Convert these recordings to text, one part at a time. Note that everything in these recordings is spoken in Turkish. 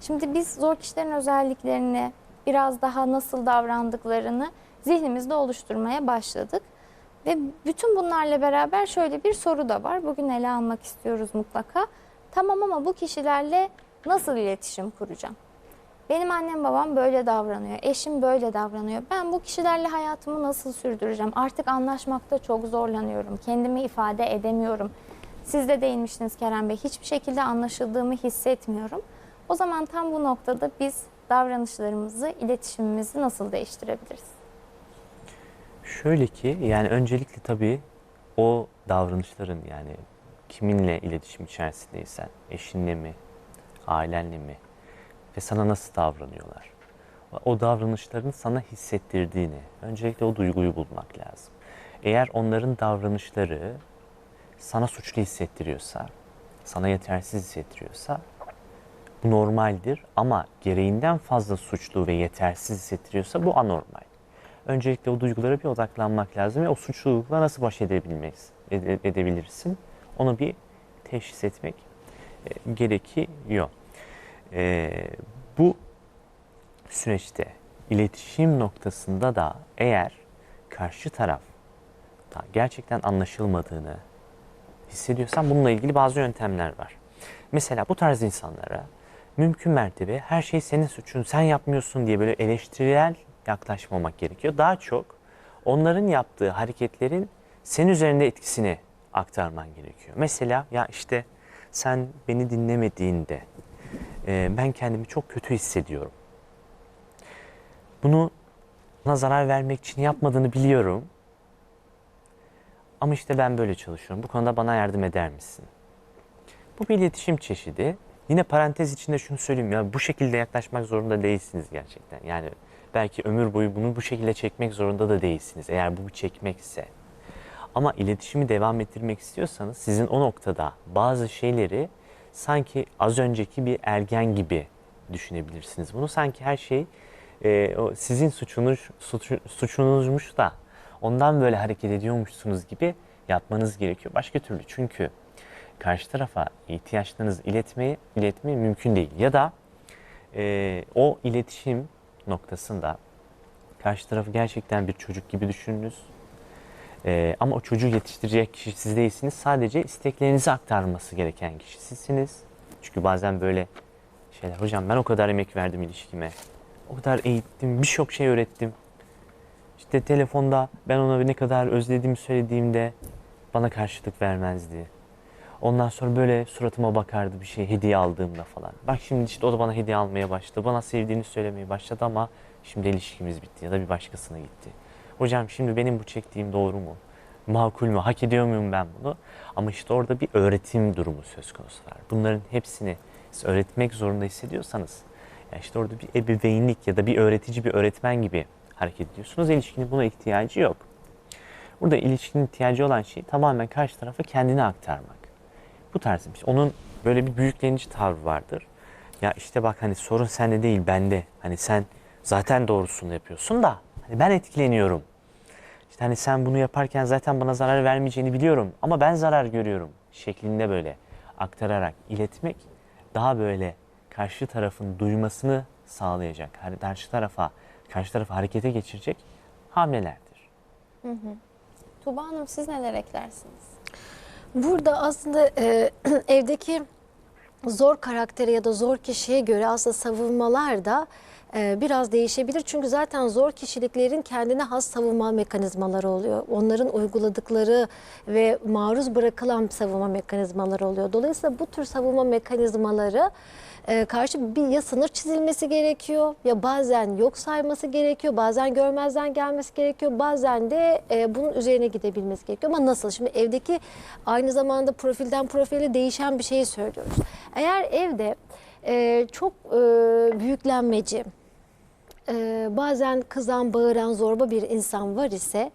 Şimdi biz zor kişilerin özelliklerini, biraz daha nasıl davrandıklarını zihnimizde oluşturmaya başladık. Ve bütün bunlarla beraber şöyle bir soru da var. Bugün ele almak istiyoruz mutlaka. Tamam ama bu kişilerle nasıl iletişim kuracağım? Benim annem babam böyle davranıyor, eşim böyle davranıyor. Ben bu kişilerle hayatımı nasıl sürdüreceğim? Artık anlaşmakta çok zorlanıyorum. Kendimi ifade edemiyorum. Siz de değinmiştiniz Kerem Bey. Hiçbir şekilde anlaşıldığımı hissetmiyorum. O zaman tam bu noktada biz davranışlarımızı, iletişimimizi nasıl değiştirebiliriz? Şöyle ki yani öncelikle tabii o davranışların yani kiminle iletişim içerisindeysen, eşinle mi, ailenle mi ve sana nasıl davranıyorlar? O davranışların sana hissettirdiğini, öncelikle o duyguyu bulmak lazım. Eğer onların davranışları sana suçlu hissettiriyorsa, sana yetersiz hissettiriyorsa bu normaldir ama gereğinden fazla suçlu ve yetersiz hissettiriyorsa bu anormal. Öncelikle o duygulara bir odaklanmak lazım ve o suçlulukla nasıl baş edebilmeyiz, ede- edebilirsin onu bir teşhis etmek e, gerekiyor. E, bu süreçte iletişim noktasında da eğer karşı taraf da gerçekten anlaşılmadığını hissediyorsan bununla ilgili bazı yöntemler var. Mesela bu tarz insanlara mümkün mertebe her şey senin suçun, sen yapmıyorsun diye böyle eleştirel yaklaşmamak gerekiyor. Daha çok onların yaptığı hareketlerin senin üzerinde etkisini aktarman gerekiyor. Mesela ya işte sen beni dinlemediğinde e, ben kendimi çok kötü hissediyorum. Bunu bana zarar vermek için yapmadığını biliyorum. Ama işte ben böyle çalışıyorum. Bu konuda bana yardım eder misin? Bu bir iletişim çeşidi. Yine parantez içinde şunu söyleyeyim ya bu şekilde yaklaşmak zorunda değilsiniz gerçekten. Yani belki ömür boyu bunu bu şekilde çekmek zorunda da değilsiniz. Eğer bu çekmekse. Ama iletişimi devam ettirmek istiyorsanız sizin o noktada bazı şeyleri sanki az önceki bir ergen gibi düşünebilirsiniz. Bunu sanki her şey e, o sizin suçunuz suçu, suçunuzmuş da ondan böyle hareket ediyormuşsunuz gibi yapmanız gerekiyor. Başka türlü çünkü karşı tarafa ihtiyaçlarınızı iletmeyi iletmeyi mümkün değil. Ya da e, o iletişim noktasında karşı tarafı gerçekten bir çocuk gibi düşününüz. E, ama o çocuğu yetiştirecek kişi siz değilsiniz. Sadece isteklerinizi aktarması gereken kişi sizsiniz. Çünkü bazen böyle şeyler, hocam ben o kadar emek verdim ilişkime. O kadar eğittim, birçok şey öğrettim. İşte telefonda ben ona ne kadar özlediğimi söylediğimde bana karşılık vermezdi. Ondan sonra böyle suratıma bakardı bir şey hediye aldığımda falan. Bak şimdi işte o da bana hediye almaya başladı. Bana sevdiğini söylemeye başladı ama şimdi ilişkimiz bitti ya da bir başkasına gitti. Hocam şimdi benim bu çektiğim doğru mu? Makul mü? Hak ediyor muyum ben bunu? Ama işte orada bir öğretim durumu söz konusu var. Bunların hepsini siz öğretmek zorunda hissediyorsanız ya işte orada bir ebeveynlik ya da bir öğretici bir öğretmen gibi hareket ediyorsunuz. İlişkinin buna ihtiyacı yok. Burada ilişkinin ihtiyacı olan şey tamamen karşı tarafa kendini aktarmak. Bu tarz bir şey. Onun böyle bir büyüklenici tavrı vardır. Ya işte bak hani sorun sende değil bende. Hani sen zaten doğrusunu yapıyorsun da hani ben etkileniyorum. İşte hani sen bunu yaparken zaten bana zarar vermeyeceğini biliyorum ama ben zarar görüyorum şeklinde böyle aktararak iletmek daha böyle karşı tarafın duymasını sağlayacak. Hani karşı tarafa karşı tarafa harekete geçirecek hamlelerdir. Tuba Hanım siz neler eklersiniz? Burada aslında e, evdeki zor karaktere ya da zor kişiye göre aslında savunmalar da biraz değişebilir. Çünkü zaten zor kişiliklerin kendine has savunma mekanizmaları oluyor. Onların uyguladıkları ve maruz bırakılan savunma mekanizmaları oluyor. Dolayısıyla bu tür savunma mekanizmaları e, karşı bir ya sınır çizilmesi gerekiyor ya bazen yok sayması gerekiyor bazen görmezden gelmesi gerekiyor bazen de e, bunun üzerine gidebilmesi gerekiyor ama nasıl şimdi evdeki aynı zamanda profilden profile değişen bir şeyi söylüyoruz eğer evde e, çok büyüklenmeci e, bazen kızan bağıran zorba bir insan var ise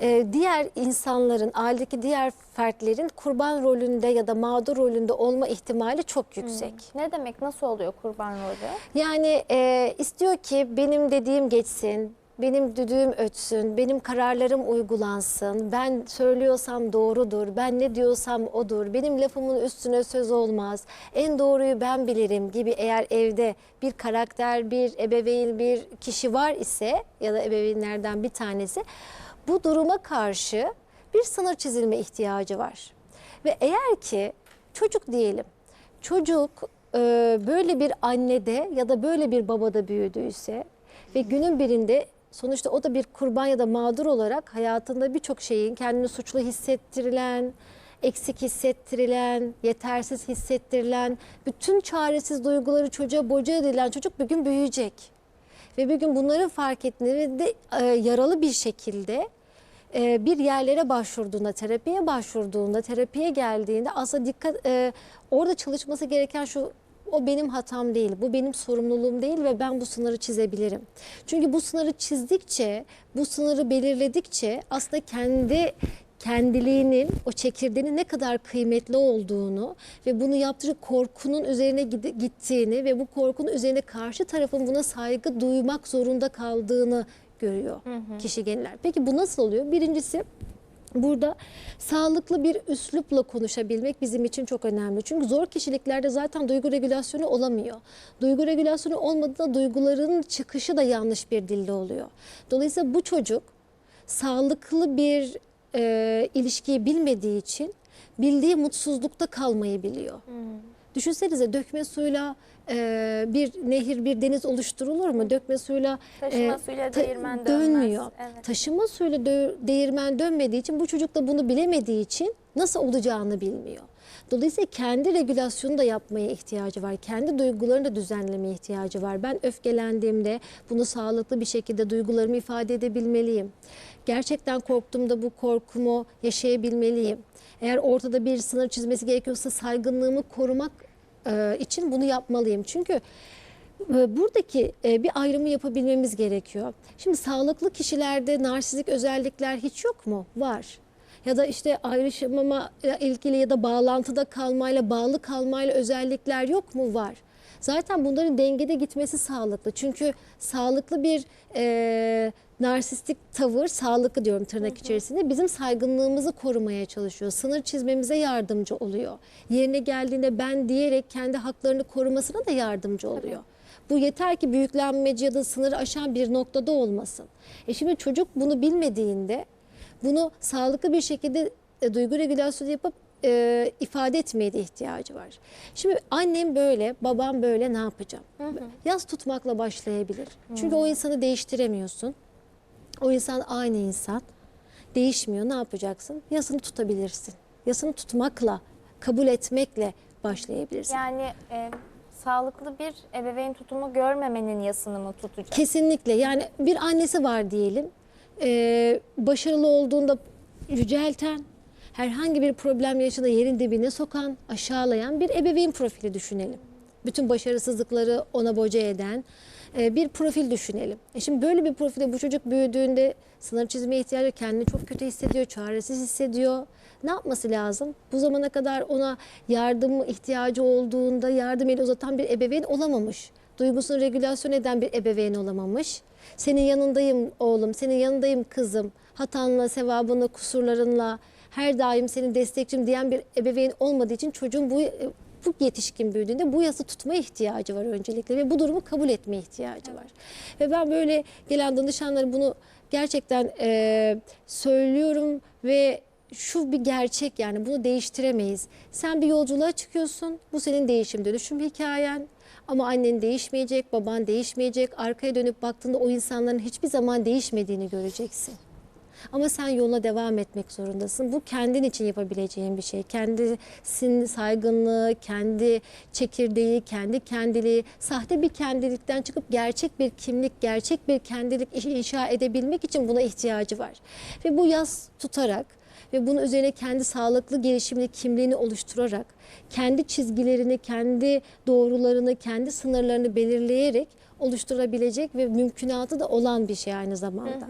e, diğer insanların, ailedeki diğer fertlerin kurban rolünde ya da mağdur rolünde olma ihtimali çok yüksek. Ne demek, nasıl oluyor kurban rolü? Yani e, istiyor ki benim dediğim geçsin, benim düdüğüm ötsün, benim kararlarım uygulansın, ben söylüyorsam doğrudur, ben ne diyorsam odur, benim lafımın üstüne söz olmaz, en doğruyu ben bilirim gibi eğer evde bir karakter, bir ebeveyn, bir kişi var ise ya da ebeveynlerden bir tanesi bu duruma karşı bir sınır çizilme ihtiyacı var. Ve eğer ki çocuk diyelim, çocuk e, böyle bir annede ya da böyle bir babada büyüdüyse ve günün birinde sonuçta o da bir kurban ya da mağdur olarak hayatında birçok şeyin kendini suçlu hissettirilen, eksik hissettirilen, yetersiz hissettirilen, bütün çaresiz duyguları çocuğa boca edilen çocuk bir gün büyüyecek. Ve bir gün bunları fark ettiğinde de e, yaralı bir şekilde e, bir yerlere başvurduğunda, terapiye başvurduğunda, terapiye geldiğinde aslında dikkat e, orada çalışması gereken şu o benim hatam değil, bu benim sorumluluğum değil ve ben bu sınırı çizebilirim. Çünkü bu sınırı çizdikçe, bu sınırı belirledikçe aslında kendi kendiliğinin, o çekirdeğinin ne kadar kıymetli olduğunu ve bunu yaptığı korkunun üzerine gittiğini ve bu korkunun üzerine karşı tarafın buna saygı duymak zorunda kaldığını görüyor kişi genel. Peki bu nasıl oluyor? Birincisi Burada sağlıklı bir üslupla konuşabilmek bizim için çok önemli. Çünkü zor kişiliklerde zaten duygu regülasyonu olamıyor. Duygu regülasyonu olmadığında duyguların çıkışı da yanlış bir dilde oluyor. Dolayısıyla bu çocuk sağlıklı bir e, ilişkiyi bilmediği için bildiği mutsuzlukta kalmayı biliyor. Düşünsenize dökme suyla e, bir nehir, bir deniz oluşturulur mu? Dökme suyla Taşıma e, suyla değirmen dönmez. dönmüyor. Evet. Taşıma suyla dö- değirmen dönmediği için bu çocuk da bunu bilemediği için nasıl olacağını bilmiyor. Dolayısıyla kendi regülasyonu da yapmaya ihtiyacı var. Kendi duygularını da düzenlemeye ihtiyacı var. Ben öfkelendiğimde bunu sağlıklı bir şekilde duygularımı ifade edebilmeliyim. Gerçekten korktuğumda bu korkumu yaşayabilmeliyim. Eğer ortada bir sınır çizmesi gerekiyorsa saygınlığımı korumak e, için bunu yapmalıyım. Çünkü e, buradaki e, bir ayrımı yapabilmemiz gerekiyor. Şimdi sağlıklı kişilerde narsistik özellikler hiç yok mu? Var. Ya da işte ayrışmama ilgili ya da bağlantıda kalmayla, bağlı kalmayla özellikler yok mu? Var. Zaten bunların dengede gitmesi sağlıklı. Çünkü sağlıklı bir e, narsistik tavır, sağlıklı diyorum tırnak içerisinde bizim saygınlığımızı korumaya çalışıyor. Sınır çizmemize yardımcı oluyor. Yerine geldiğinde ben diyerek kendi haklarını korumasına da yardımcı oluyor. Bu yeter ki büyüklenmeci ya da sınırı aşan bir noktada olmasın. E şimdi çocuk bunu bilmediğinde bunu sağlıklı bir şekilde e, duygu regülasyonu yapıp e, ifade etmeye de ihtiyacı var. Şimdi annem böyle, babam böyle ne yapacağım? Yaz tutmakla başlayabilir. Çünkü o insanı değiştiremiyorsun. O insan aynı insan. Değişmiyor. Ne yapacaksın? Yasını tutabilirsin. Yasını tutmakla, kabul etmekle başlayabilirsin. Yani e, sağlıklı bir ebeveyn tutumu görmemenin yasını mı tutacak? Kesinlikle. Yani bir annesi var diyelim. Ee, başarılı olduğunda yücelten, herhangi bir problem yaşında yerin dibine sokan, aşağılayan bir ebeveyn profili düşünelim. Bütün başarısızlıkları ona boca eden e, bir profil düşünelim. E şimdi böyle bir profilde bu çocuk büyüdüğünde sınır çizmeye ihtiyacı kendini çok kötü hissediyor, çaresiz hissediyor. Ne yapması lazım? Bu zamana kadar ona yardım ihtiyacı olduğunda yardım eli uzatan bir ebeveyn olamamış. Duygusunu regülasyon eden bir ebeveyn olamamış. Senin yanındayım oğlum, senin yanındayım kızım. Hatanla, sevabınla, kusurlarınla her daim senin destekçim diyen bir ebeveyn olmadığı için çocuğun bu bu yetişkin büyüdüğünde bu yası tutmaya ihtiyacı var öncelikle ve bu durumu kabul etmeye ihtiyacı var. Ve ben böyle gelen danışanlara bunu gerçekten e, söylüyorum ve şu bir gerçek yani bunu değiştiremeyiz. Sen bir yolculuğa çıkıyorsun. Bu senin değişim dönüşüm hikayen. Ama annen değişmeyecek, baban değişmeyecek. Arkaya dönüp baktığında o insanların hiçbir zaman değişmediğini göreceksin. Ama sen yoluna devam etmek zorundasın. Bu kendin için yapabileceğin bir şey. Kendisinin saygınlığı, kendi çekirdeği, kendi kendiliği, sahte bir kendilikten çıkıp gerçek bir kimlik, gerçek bir kendilik inşa edebilmek için buna ihtiyacı var. Ve bu yaz tutarak ve bunun üzerine kendi sağlıklı gelişimini, kimliğini oluşturarak, kendi çizgilerini, kendi doğrularını, kendi sınırlarını belirleyerek oluşturabilecek ve mümkünatı da olan bir şey aynı zamanda.